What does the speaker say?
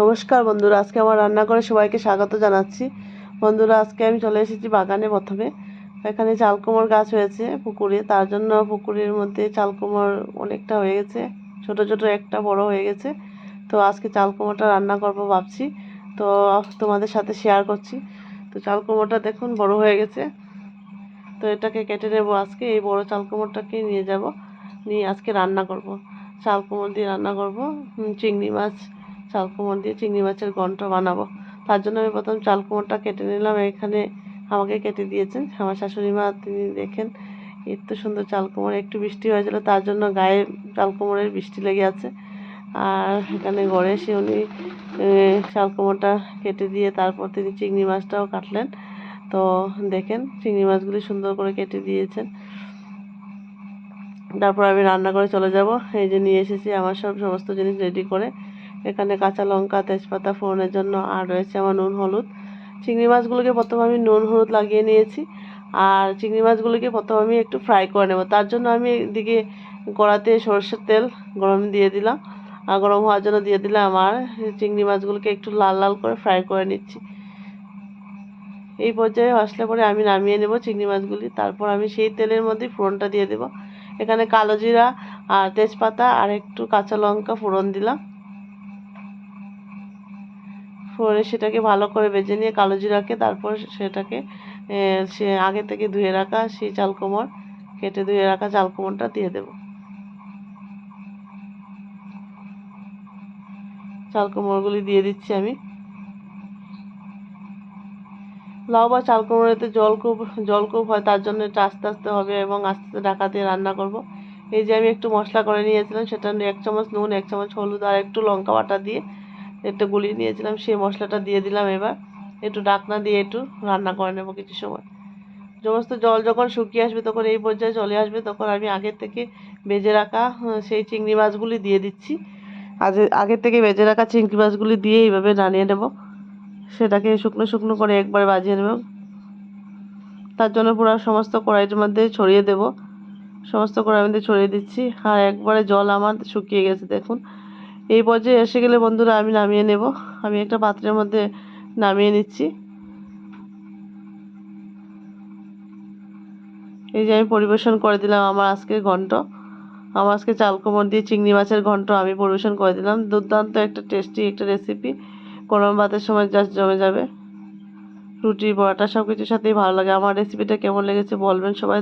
নমস্কার বন্ধুরা, আজকে আমার রান্না করে সবাইকে স্বাগত জানাচ্ছি। বন্ধুরা, আজকে আমি চলে এসেছি বাগানে প্রথমে। এখানে চালকুমড় গাছ হয়েছে পুকুরে, তার জন্য পুকুরের মধ্যে চালকুমড় অনেকটা হয়ে গেছে, ছোট ছোট একটা বড় হয়ে গেছে। তো আজকে চালকুমড়টা রান্না করব ভাবছি, তো তোমাদের সাথে শেয়ার করছি। তো চালকুমড়টা দেখুন বড় হয়ে গেছে। তো এটাকে কেটে নেব আজকে, এই বড় চালকুমড়টাকে নিয়ে যাব, নিয়ে আজকে রান্না করব। চাল কুমড় দিয়ে রান্না করব চিংড়ি মাছ চাল কুমড় দিয়ে চিংড়ি মাছের ঘন্ট বানাবো। তার জন্য আমি প্রথম চাল কুমড়টা কেটে নিলাম। এখানে আমাকে কেটে দিয়েছেন। আমার শাশুড়ি মা, তিনি দেখেন এত সুন্দর চাল কুমড় একটু বৃষ্টি হয়েছিল, তার জন্য গায়ে চাল কুমড়ের বৃষ্টি লেগে আছে। আর এখানে ঘরে এসে উনি চাল কুমড়টা কেটে দিয়ে তারপর তিনি চিংড়ি মাছটাও কাটলেন। তো দেখেন, চিংড়ি মাছগুলি সুন্দর করে কেটে দিয়েছেন। তারপর আমি রান্না করে চলে যাব। এই যে নিয়ে এসেছি আমার সব সমস্ত জিনিস রেডি করে। এখানে কাঁচা লঙ্কা, তেজপাতা, ফোড়নের জন্য আর রয়েছে আমার নুন, হলুদ। চিংড়ি মাছগুলোকে প্রথমে আমি নুন, হলুদ লাগিয়ে নিয়েছি আর চিংড়ি মাছগুলোকে প্রথমে আমি একটু ফ্রাই করে নেব। তার জন্য আমি এদিকে কড়াতে সরষের তেল গরম দিয়ে দিলাম আর গরম হওয়ার জন্য দিয়ে দিলাম আমার চিংড়ি মাছগুলোকে একটু লাল লাল করে ফ্রাই করে নিচ্ছি। এই পর্যায়ে আসলে পরে আমি নামিয়ে নেব চিংড়ি মাছগুলি। তারপর আমি সেই তেলের মধ্যে ফোড়নটা দিয়ে দেব। এখানে কালো জিরা আর তেজপাতা আর একটু কাঁচা লঙ্কা ফোড়ন দিলাম। ফোড়নে সেটাকে ভালো করে ভেজে নিয়ে কালো জিরাকে তারপর সেটাকে সে আগে থেকে ধুয়ে রাখা সেই চাল কোমর কেটে ধুয়ে রাখা চাল কোমরটা দিয়ে দেব। চাল কোমরগুলি দিয়ে দিচ্ছি আমি। লাউ বা চাল কুমড়োতে জল খুব জল খুব হয় তার জন্য এটা আস্তে আস্তে হবে এবং আস্তে আস্তে ঢাকা দিয়ে রান্না করব। এই যে আমি একটু মশলা করে নিয়েছিলাম সেটা এক চামচ নুন, এক চামচ হলুদ আর একটু লঙ্কা বাটা দিয়ে একটু গুলিয়ে নিয়েছিলাম, সেই মশলাটা দিয়ে দিলাম এবার। একটু ডাকনা দিয়ে একটু রান্না করে নেব কিছু সময়। সমস্ত জল যখন শুকিয়ে আসবে তখন এই পর্যায়ে চলে আসবে, তখন আমি আগের থেকে বেজে রাখা সেই চিংড়ি মাছগুলি দিয়ে দিচ্ছি। আগে আগের থেকে বেজে রাখা চিংড়ি মাছগুলি দিয়ে এইভাবে নাড়িয়ে নেব। সেটাকে শুকনো শুকনো করে একবার বাজিয়ে নেব। তার জন্য পুরো সমস্ত কড়াইয়ের মধ্যে ছড়িয়ে দেব। সমস্ত কড়াইয়ের মধ্যে ছড়িয়ে দিচ্ছি। আর একবারে জল আমার শুকিয়ে গেছে, দেখুন। এই পর্যায়ে এসে গেলে বন্ধুরা আমি নামিয়ে নেব। আমি একটা পাত্রের মধ্যে নামিয়ে নিচ্ছি। এই যে আমি পরিবেশন করে দিলাম আমার আজকে ঘন্ট। আমার আজকে চাল কোমর দিয়ে চিংড়ি মাছের ঘন্ট আমি পরিবেশন করে দিলাম। দুর্দান্ত একটা টেস্টি একটা রেসিপি গরম ভাতের সময় জাস্ট জমে যাবে। রুটি, পরোটা সব কিছুর সাথেই ভালো লাগে। আমার রেসিপিটা কেমন লেগেছে বলবেন সবাই